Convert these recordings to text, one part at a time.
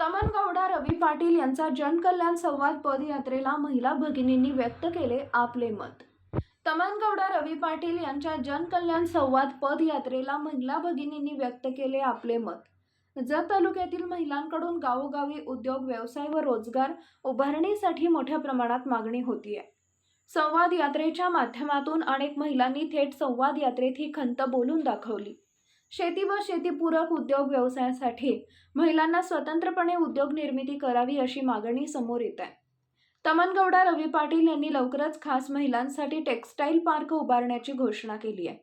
तमनगौडा रवी पाटील यांचा जनकल्याण संवाद पदयात्रेला महिला भगिनींनी व्यक्त केले आपले मत. तमनगौडा रवी पाटील यांच्या जनकल्याण संवाद पदयात्रेला महिला भगिनींनी व्यक्त केले आपले मत. जत तालुक्यातील महिलांकडून गावोगावी उद्योग व्यवसाय व रोजगार उभारणीसाठी मोठ्या प्रमाणात मागणी होतीये. संवाद यात्रेच्या माध्यमातून अनेक महिलांनी थेट संवाद यात्रेत ही खंत बोलून दाखवली. शेती व शेतीपूरक उद्योग व्यवसायासाठी महिलांना स्वतंत्रपणे उद्योग निर्मिती करावी अशी मागणी समोर येत आहे. तमनगौडा रवी पाटील यांनी लवकरच खास महिलांसाठी टेक्स्टाईल पार्क उभारण्याची घोषणा केली आहे.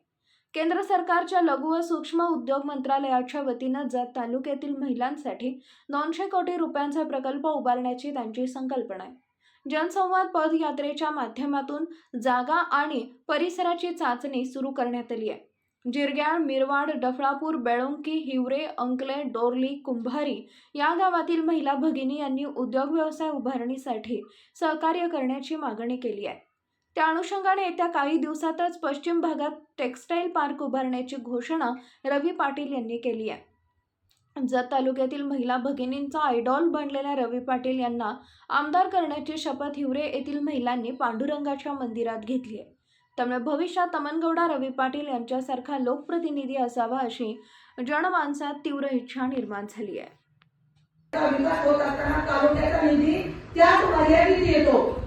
केंद्र सरकारच्या लघु व सूक्ष्म उद्योग मंत्रालयाच्या वतीनं जत तालुक्यातील महिलांसाठी दोनशे कोटी रुपयांचा प्रकल्प उभारण्याची त्यांची संकल्पना आहे. जनसंवाद पदयात्रेच्या माध्यमातून जागा आणि परिसराची चाचणी सुरू करण्यात आली आहे. जिरग्याळ मिरवाड डफळापूर बेळुंकी हिवरे अंकले डोरली कुंभारी या गावातील महिला भगिनी यांनी उद्योग व्यवसाय उभारणीसाठी सहकार्य करण्याची मागणी केली आहे. त्या अनुषंगाने येत्या काही दिवसातच पश्चिम भागात टेक्स्टाईल पार्क उभारण्याची घोषणा रवी पाटील यांनी केली आहे. जत तालुक्यातील महिला भगिनींचा आयडॉल बनलेल्या रवी पाटील यांना आमदार करण्याची शपथ हिवरे येथील महिलांनी पांडुरंगाच्या मंदिरात घेतली आहे. त्यामुळे भविष्यात तमनगौडा रवी पाटील यांच्यासारखा लोकप्रतिनिधी असावा अशी जनमानसात तीव्र इच्छा निर्माण झाली आहे. विकास होत असताना तालुक्याचा निधी त्याच मर्यादित येतो.